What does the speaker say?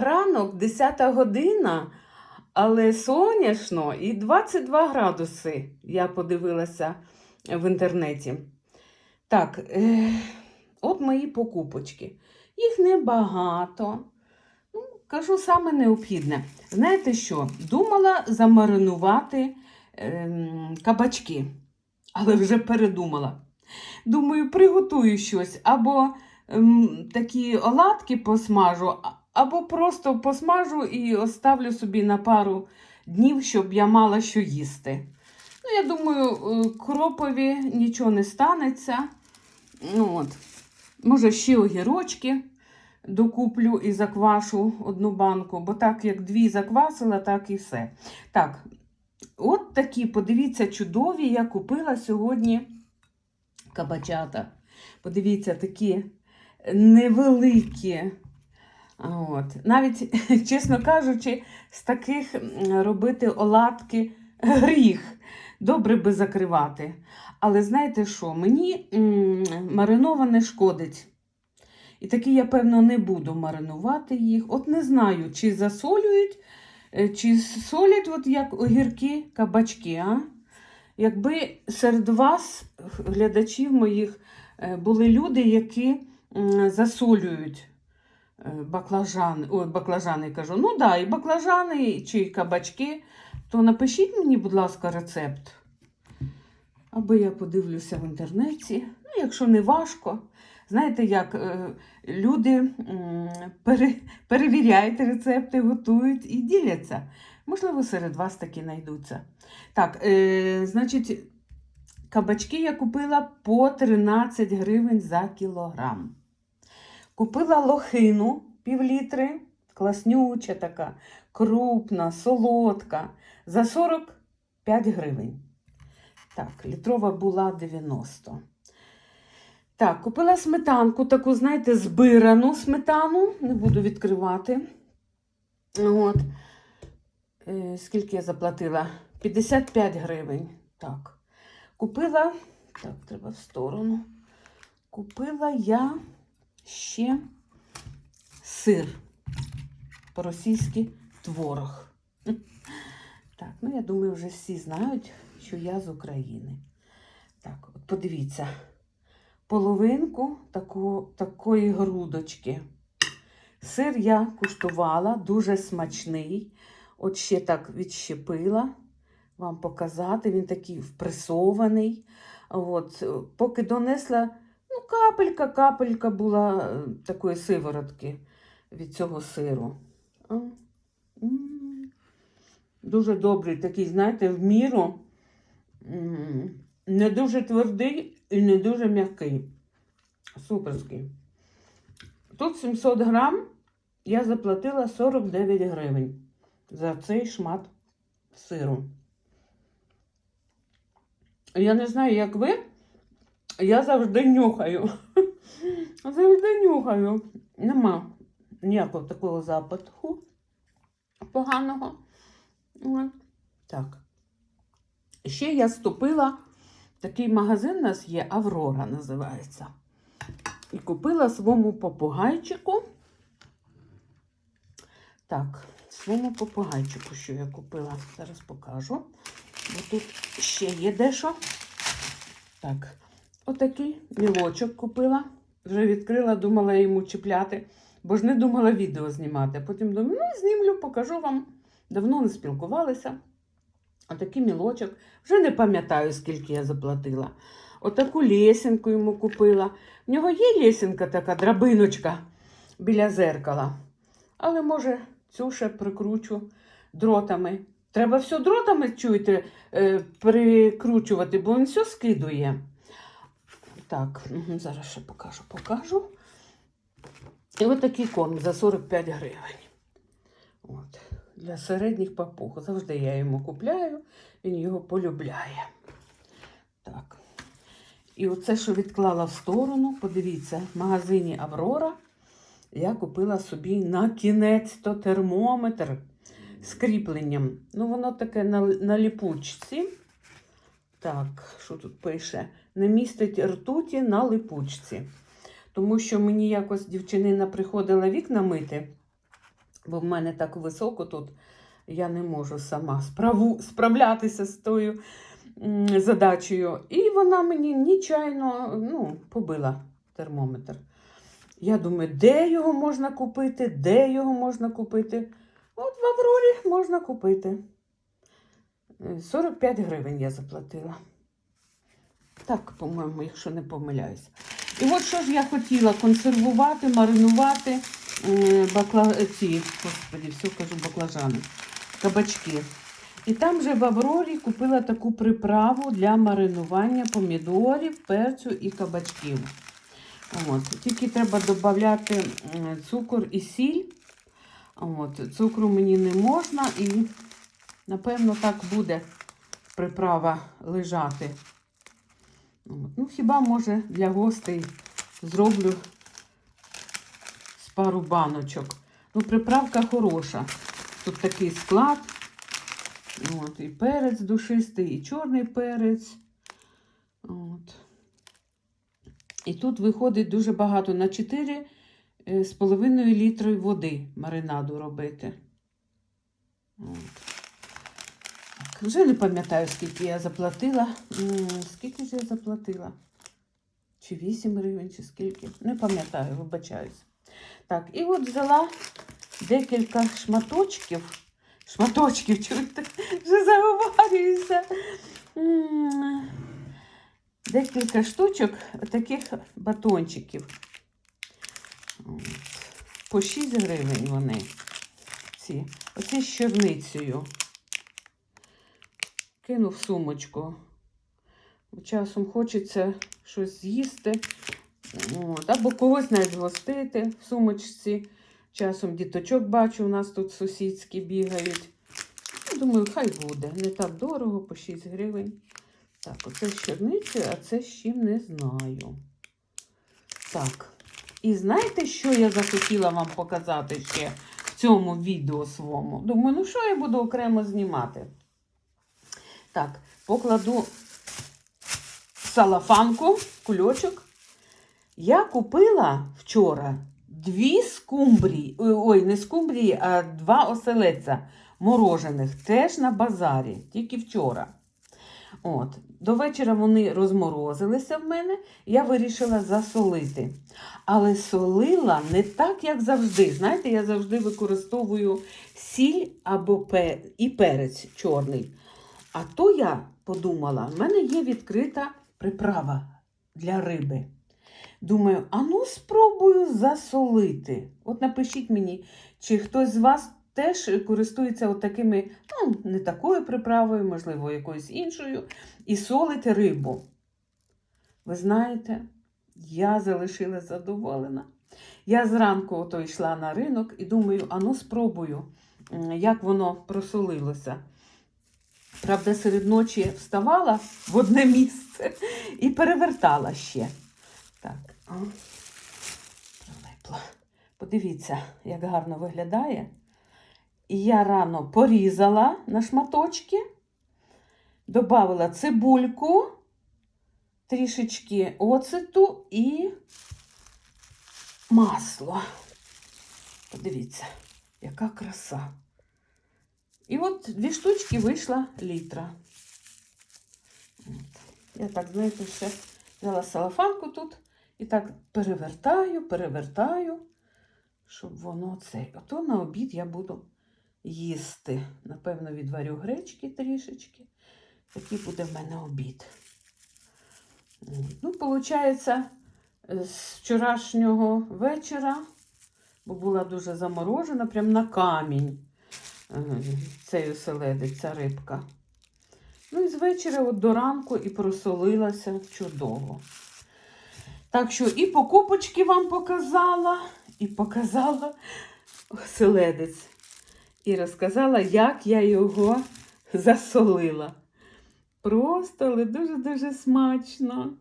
ранок, 10 година, але сонячно і 22 градуси. Я подивилася в інтернеті. Так, е, от мої покупочки. Їх небагато. Ну, кажу, саме необхідне. Знаєте що? Думала замаринувати ем, кабачки, але вже передумала. Думаю, приготую щось або ем, такі оладки посмажу, або просто посмажу і оставлю собі на пару днів, щоб я мала що їсти. Ну, я думаю, е, кропові нічого не станеться. Ну, от. Може, ще огірочки докуплю і заквашу одну банку, бо так як дві заквасила, так і все. Так, от такі, подивіться, чудові я купила сьогодні кабачата. Подивіться, такі невеликі. От. Навіть, чесно кажучи, з таких робити оладки гріх. Добре би закривати. Але знаєте що? Мені мариноване шкодить. І такі я, певно, не буду маринувати їх. От не знаю, чи засолюють, е, чи солять, от як огірки, кабачки. А? Якби серед вас, глядачів моїх, е, були люди, які засолюють баклажани, ой, баклажани кажу, ну да, і баклажани, чи кабачки, то напишіть мені, будь ласка, рецепт. Аби я подивлюся в інтернеті. Ну, якщо не важко. Знаєте, як е, люди перевіряють рецепти, готують і діляться. Можливо, серед вас такі знайдуться. Так, е, значить, кабачки я купила по 13 гривень за кілограм. Купила лохину пів літри, класнюча така, крупна, солодка, за 45 гривень. Так, літрова була 90. Так, купила сметанку, таку, знаєте, збирану сметану. Не буду відкривати. От. Е, скільки я заплатила? 55 гривень. Так. Купила, так, треба в сторону. Купила я ще сир. По-російськи творог. Так, ну я думаю, вже всі знають, що я з України. Так, от подивіться, половинку таку, такої грудочки. Сир я куштувала, дуже смачний. От ще так відщепила вам показати. Він такий впресований. От, поки донесла, капелька, капелька була е, такої сиворотки від цього сиру. Дуже добрий, такий, знаєте, в міру. Не дуже твердий і не дуже м'який. Суперський. Тут 700 грам я заплатила 49 гривень за цей шмат сиру. Я не знаю, як ви, я завжди нюхаю. Завжди нюхаю. Нема ніякого такого запаху поганого. Так. Ще я вступила в такий магазин у нас є, Аврора називається. І купила своєму попугайчику. Так, своєму попугайчику, що я купила, зараз покажу. Бо тут ще є дещо. Так, отакий мілочок купила. Вже відкрила, думала йому чіпляти, бо ж не думала відео знімати. Потім думаю, ну, знімлю, покажу вам. Давно не спілкувалися. Отакий мілочок. Вже не пам'ятаю, скільки я заплатила. Отаку лесенку йому купила. В нього є лесенка така драбиночка біля зеркала. Але, може, цю ще прикручу дротами. Треба все дротами, чуєте, е, прикручувати, бо він все скидує. Так, зараз ще покажу, покажу. І от такий корм за 45 гривень. От. Для середніх папуг. Завжди я йому купляю, він його полюбляє. Так. І оце, що відклала в сторону, подивіться, в магазині Аврора я купила собі на кінець то термометр з кріпленням. Ну, воно таке на, на ліпучці. Так, що тут пише? Не містить ртуті на липучці. Тому що мені якось дівчинина приходила вікна мити бо в мене так високо тут, я не можу сама справу, справлятися з тою задачею. І вона мені нечайно ну, побила термометр. Я думаю, де його можна купити, де його можна купити. От в Аврорі можна купити. Е, 45 гривень я заплатила. Так, по-моєму, якщо не помиляюсь. І от що ж я хотіла консервувати, маринувати е, бакла... е, ці, господі, все кажу баклажани, кабачки. І там же в Аврорі купила таку приправу для маринування помідорів, перцю і кабачків. От. Тільки треба додати цукор і сіль. От. Цукру мені не можна і, напевно, так буде приправа лежати. Ну, хіба, може, для гостей зроблю з пару баночок. Ну, приправка хороша. Тут такий склад. От, і перець душистий, і чорний перець. От. І тут виходить дуже багато на 4 е, літри води маринаду робити. От. Вже не пам'ятаю, скільки я заплатила. Скільки ж я заплатила? Чи 8 гривень, чи скільки? Не пам'ятаю, вибачаюсь. Так, і от взяла декілька шматочків. Шматочків, чуєте? Вже заговарююся. Декілька штучок таких батончиків. По 6 гривень вони. Ці. Оці з чорницею. Кину в сумочку. Часом хочеться щось з'їсти. От. Або когось навіть згостити в сумочці. Часом діточок бачу, у нас тут сусідські бігають. Ну, Думаю, хай буде. Не так дорого, по 6 гривень. Так, оце з чорницею, а це з чим не знаю. Так. І знаєте, що я захотіла вам показати ще в цьому відео своєму? Думаю, ну що я буду окремо знімати? Так, покладу салафанку, кульочок. Я купила вчора дві скумбрії, ой, ой, не скумбрії, а два оселедця морожених, теж на базарі, тільки вчора. От, до вечора вони розморозилися в мене, я вирішила засолити. Але солила не так, як завжди. Знаєте, я завжди використовую сіль або пе... і перець чорний. А то я подумала, в мене є відкрита приправа для риби. Думаю, а ну спробую засолити. От напишіть мені, чи хтось з вас теж користується от такими, ну, не такою приправою, можливо, якоюсь іншою, і солить рибу. Ви знаєте, я залишилась задоволена. Я зранку ото йшла на ринок і думаю, а ну спробую, як воно просолилося. Правда, серед ночі вставала в одне місце і перевертала ще. Так, о, прилипла. Подивіться, як гарно виглядає. І я рано порізала на шматочки, додала цибульку, трішечки оцету і масло. Подивіться, яка краса. І от дві штучки вийшла літра. Я так, знаєте, ще взяла салафанку тут і так перевертаю, перевертаю, щоб воно цей. Ото на обід я буду їсти. Напевно, відварю гречки трішечки. Такий буде в мене обід. Ну, виходить, з вчорашнього вечора, бо була дуже заморожена, прям на камінь цей оселедець, ця рибка. Ну і з вечора от до ранку і просолилася чудово. Так що і покупочки вам показала, і показала оселедець. І розказала, як я його засолила. Просто, але дуже-дуже смачно.